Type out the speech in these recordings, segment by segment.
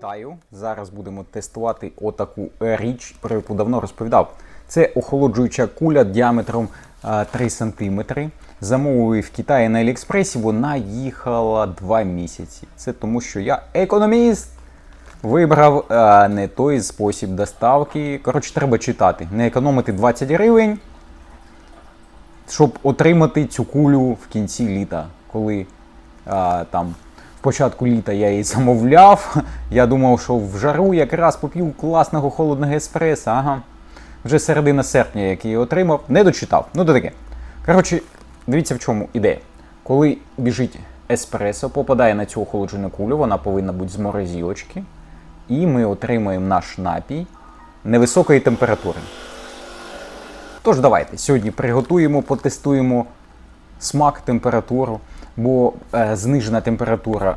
Вітаю! Зараз будемо тестувати отаку е, річ, про яку давно розповідав. Це охолоджуюча куля діаметром е, 3 см. Замовив в Китаї на Аліекспресі, вона їхала 2 місяці. Це тому, що я економіст. Вибрав е, не той спосіб доставки. Коротше, треба читати. Не економити 20 гривень, щоб отримати цю кулю в кінці літа, коли а, там в початку літа я її замовляв. Я думав, що в жару якраз поп'ю класного холодного еспресо. Ага. Вже середина серпня, як її отримав, не дочитав. Ну то таке. Коротше, дивіться в чому ідея. Коли біжить еспресо, попадає на цю охолоджену кулю, вона повинна бути з морозилочки. І ми отримаємо наш напій невисокої температури. Тож давайте сьогодні приготуємо, потестуємо смак, температуру, бо е, знижена температура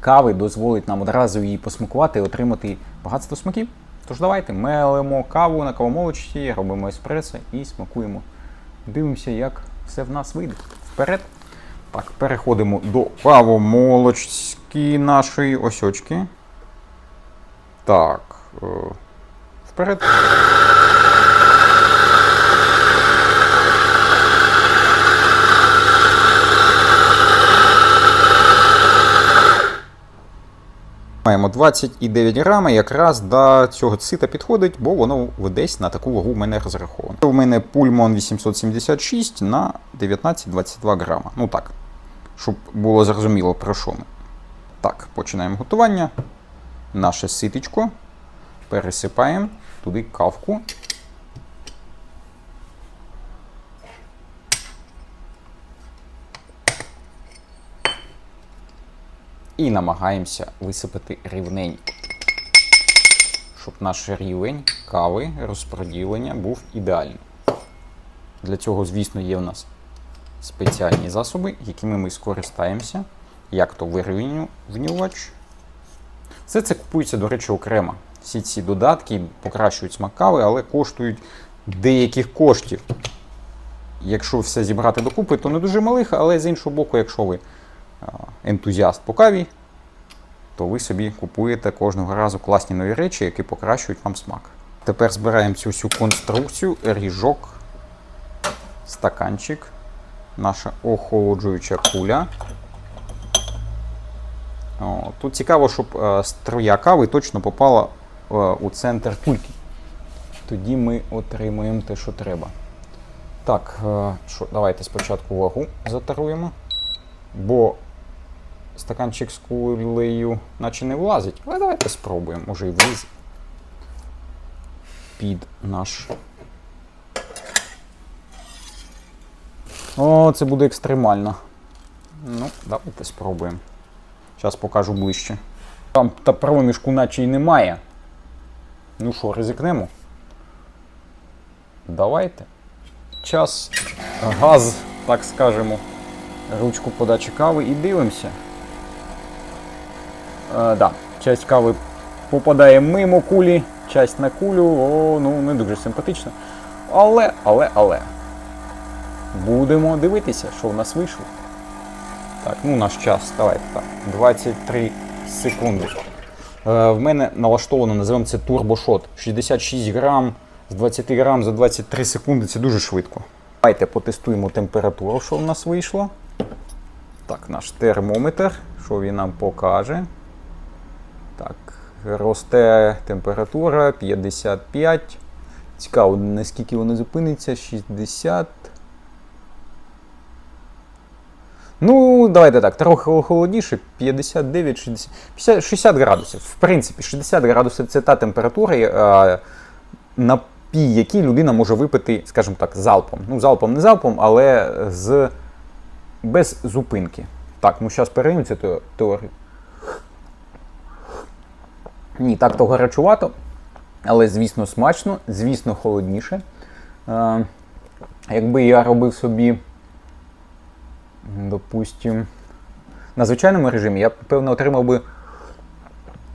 кави дозволить нам одразу її посмакувати і отримати багатство смаків. Тож давайте мелимо каву на кавомолочці, робимо еспресо і смакуємо. Дивимося, як все в нас вийде. Вперед. Так, переходимо до кавомолочки нашої осьочки. Так. е, Вперед. Маємо 29 грами, якраз до цього цита підходить, бо воно десь на таку вагу в мене розраховано. У мене пульмон 876 на 19-22 грама. Ну так, щоб було зрозуміло про що ми. Так, починаємо готування. Наше ситечко. Пересипаємо туди кавку. І намагаємося висипати рівненько, щоб наш рівень кави розподілення був ідеальним. Для цього, звісно, є в нас спеціальні засоби, якими ми скористаємося, як то вирівнювач. Все це купується, до речі, окремо. Всі ці додатки покращують смак кави, але коштують деяких коштів. Якщо все зібрати докупи, то не дуже малих, але з іншого боку, якщо ви ентузіаст по каві, то ви собі купуєте кожного разу класні нові речі, які покращують вам смак. Тепер збираємо цю всю конструкцію, ріжок, стаканчик, наша охолоджуюча куля. О, тут цікаво, щоб е, струя кави точно попала е, у центр кульки. Тоді ми отримуємо те, що треба. Так, е, що, давайте спочатку вагу затаруємо. Бо стаканчик з кулею наче не влазить. Але давайте спробуємо, може і влізе. Під наш. О, це буде екстремально. Ну, давайте спробуємо. Зараз покажу ближче. Там та проміжку наче й немає. Ну що, ризикнемо? Давайте. Час, газ, так скажемо, ручку подачі кави і дивимося. Е, да, часть кави попадає мимо кулі, часть на кулю, о, ну не дуже симпатично. Але, але, але. Будемо дивитися, що в нас вийшло. Так, ну наш час, давайте так. 23 секунди. Е, в мене налаштовано, називаємо це турбошот. 66 грам з 20 грам за 23 секунди це дуже швидко. Давайте потестуємо температуру, що в нас вийшло. Так, наш термометр, що він нам покаже. Так, росте температура 55. Цікаво, наскільки воно зупиниться. 60. Ну, давайте так, трохи холодніше, 59, 60, 50, 60 градусів. В принципі, 60 градусів це та температура, е, напій, який людина може випити, скажімо так, залпом. Ну, залпом не залпом, але з, без зупинки. Так, ну зараз переймемо цю теорію. Ні, так то гарячувато, але, звісно, смачно, звісно, холодніше. Е, якби я робив собі допустим, на звичайному режимі я, певно, отримав би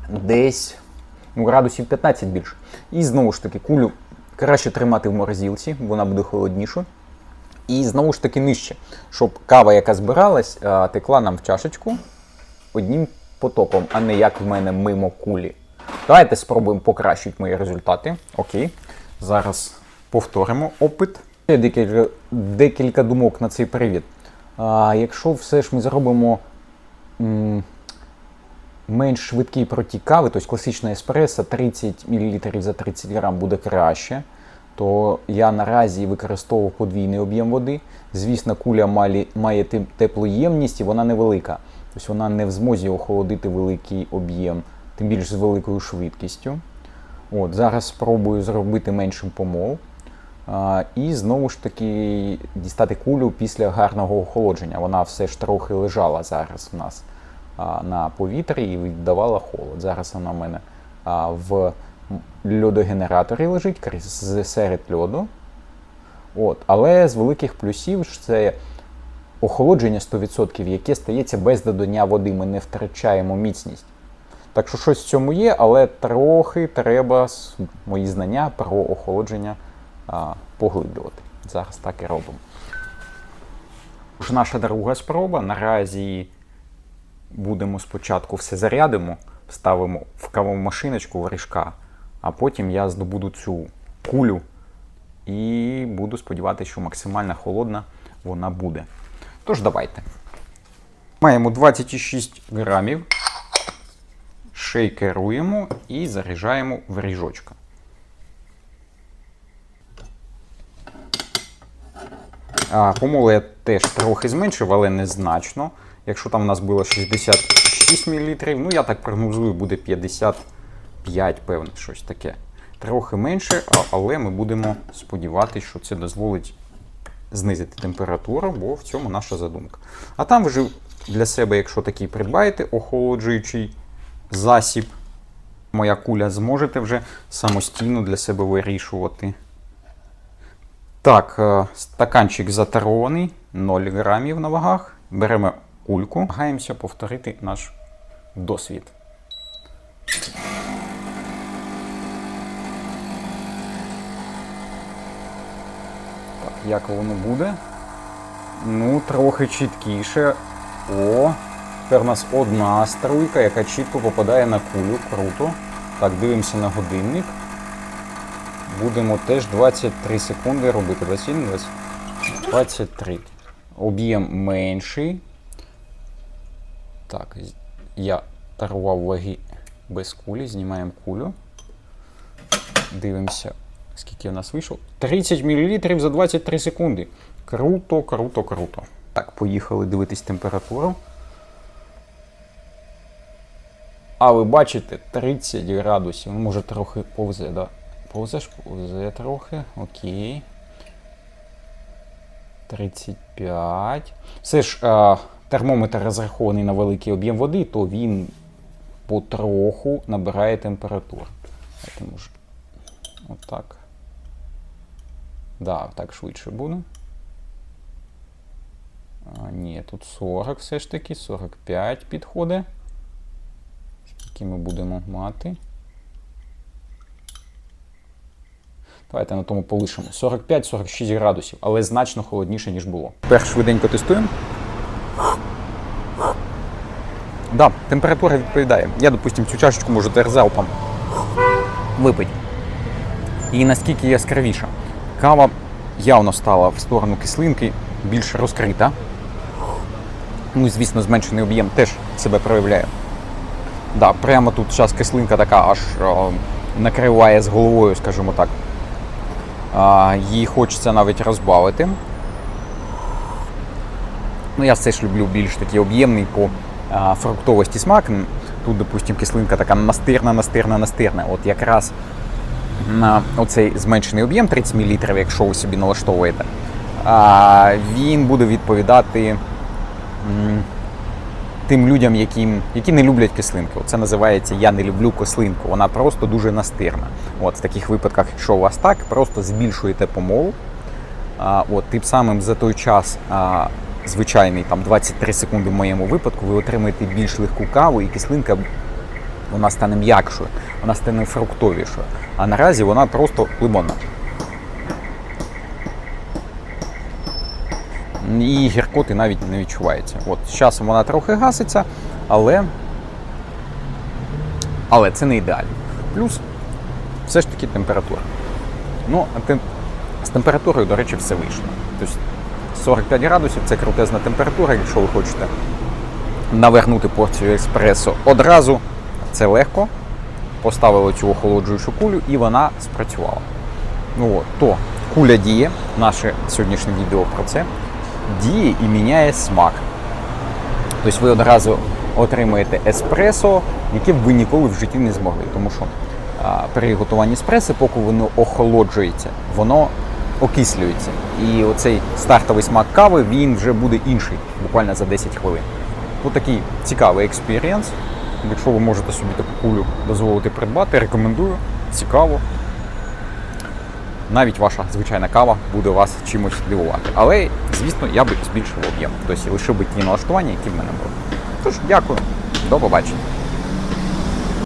десь ну, градусів 15 більше. І знову ж таки, кулю краще тримати в морозилці, вона буде холодніша. І знову ж таки нижче, щоб кава, яка збиралась, текла нам в чашечку одним потоком, а не як в мене мимо кулі. Давайте спробуємо покращити мої результати. Окей. Зараз повторимо опит. Є Декілька, декілька думок на цей привід. А, якщо все ж ми зробимо м, менш швидкий протік кави, тобто класична еспресо 30 мл за 30 грам буде краще, то я наразі використовував подвійний об'єм води. Звісно, куля має тем- теплоємність і вона невелика. Тобто вона не в змозі охолодити великий об'єм, тим більше з великою швидкістю. От, зараз спробую зробити меншим помол. І знову ж таки дістати кулю після гарного охолодження. Вона все ж трохи лежала зараз у нас на повітрі і віддавала холод. Зараз вона в мене в льодогенераторі лежить серед льоду. От. Але з великих плюсів це охолодження 100%, яке стається без додання води. Ми не втрачаємо міцність. Так що щось в цьому є, але трохи треба мої знання про охолодження а, поглиблювати. Зараз так і робимо. Тож Наша друга спроба. Наразі будемо спочатку все зарядимо, вставимо в кавову машиночку варішка, а потім я здобуду цю кулю і буду сподіватися, що максимально холодна вона буде. Тож давайте. Маємо 26 грамів, шейкеруємо і заряджаємо в ріжочка. А, я теж трохи зменшив, але незначно. Якщо там у нас було 66 мл, ну я так прогнозую, буде 55, певно, щось таке. Трохи менше, але ми будемо сподіватися, що це дозволить знизити температуру, бо в цьому наша задумка. А там вже для себе, якщо такий придбаєте, охолоджуючий засіб, моя куля зможете вже самостійно для себе вирішувати. Так, е, стаканчик затарований, 0 грамів на вагах. Беремо кульку, намагаємося повторити наш досвід. Так, як воно буде? Ну, трохи чіткіше. О, тепер у нас одна струйка, яка чітко попадає на кулю. Круто. Так, дивимося на годинник. Будемо теж 23 секунди робити. 21, 20, 23. Об'єм менший. Так, я тарував ваги без кулі, знімаємо кулю. Дивимося, скільки у нас вийшло. 30 мл за 23 секунди. Круто, круто, круто. Так, поїхали дивитись температуру. А ви бачите 30 градусів. Ну, може трохи повзе, да? Повзеш, повзе трохи. Окей. 35. Все ж а, термометр розрахований на великий об'єм води, то він потроху набирає температуру. Отак. Да, так швидше буде. А, ні, тут 40 все ж таки, 45 підходить. Скільки ми будемо мати? Давайте на тому полишимо. 45-46 градусів, але значно холодніше, ніж було. Тепер швиденько тестуємо. Да, температура відповідає. Я, допустим, цю чашечку можу тепер залпом випити. І наскільки яскравіша. Кава явно стала в сторону кислинки більш розкрита. Ну і, звісно, зменшений об'єм теж себе проявляє. Да, прямо тут зараз кислинка така аж о, накриває з головою, скажімо так. А, її хочеться навіть розбавити. Ну, я все ж люблю більш такий об'ємний по а, фруктовості смак. Тут, допустим, кислинка така настирна, настирна, настирна. От якраз на оцей зменшений об'єм 30 мл, якщо ви собі налаштовуєте, а, він буде відповідати тим людям, яким, які не люблять кислинки. Це називається Я не люблю кислинку. Вона просто дуже настирна. От, в таких випадках, якщо у вас так, просто збільшуєте помол. А, от, тим самим за той час, а, звичайний там 23 секунди в моєму випадку, ви отримаєте більш легку каву, і кислинка вона стане м'якшою, вона стане фруктовішою. А наразі вона просто лимонна. І гіркоти навіть не відчувається. От, з часом вона трохи гаситься, але, але це не ідеально. Плюс все ж таки температура. Ну, з температурою, до речі, все вийшло. Тобто 45 градусів це крутезна температура, якщо ви хочете навернути порцію еспресо одразу, це легко. Поставили цю охолоджуючу кулю і вона спрацювала. Ну от, то куля діє, наше сьогоднішнє відео про це, діє і міняє смак. Тобто ви одразу отримаєте еспресо, яке ви ніколи в житті не змогли. Тому що при готуванні еспресо, поки воно охолоджується, воно окислюється. І оцей стартовий смак кави він вже буде інший, буквально за 10 хвилин. Ось такий цікавий експірієнс. Якщо ви можете собі таку кулю дозволити придбати, рекомендую. Цікаво. Навіть ваша звичайна кава буде вас чимось дивувати. Але, звісно, я би збільшив об'єм. Тобто лише би ті налаштування, які в мене були. Тож, дякую, до побачення.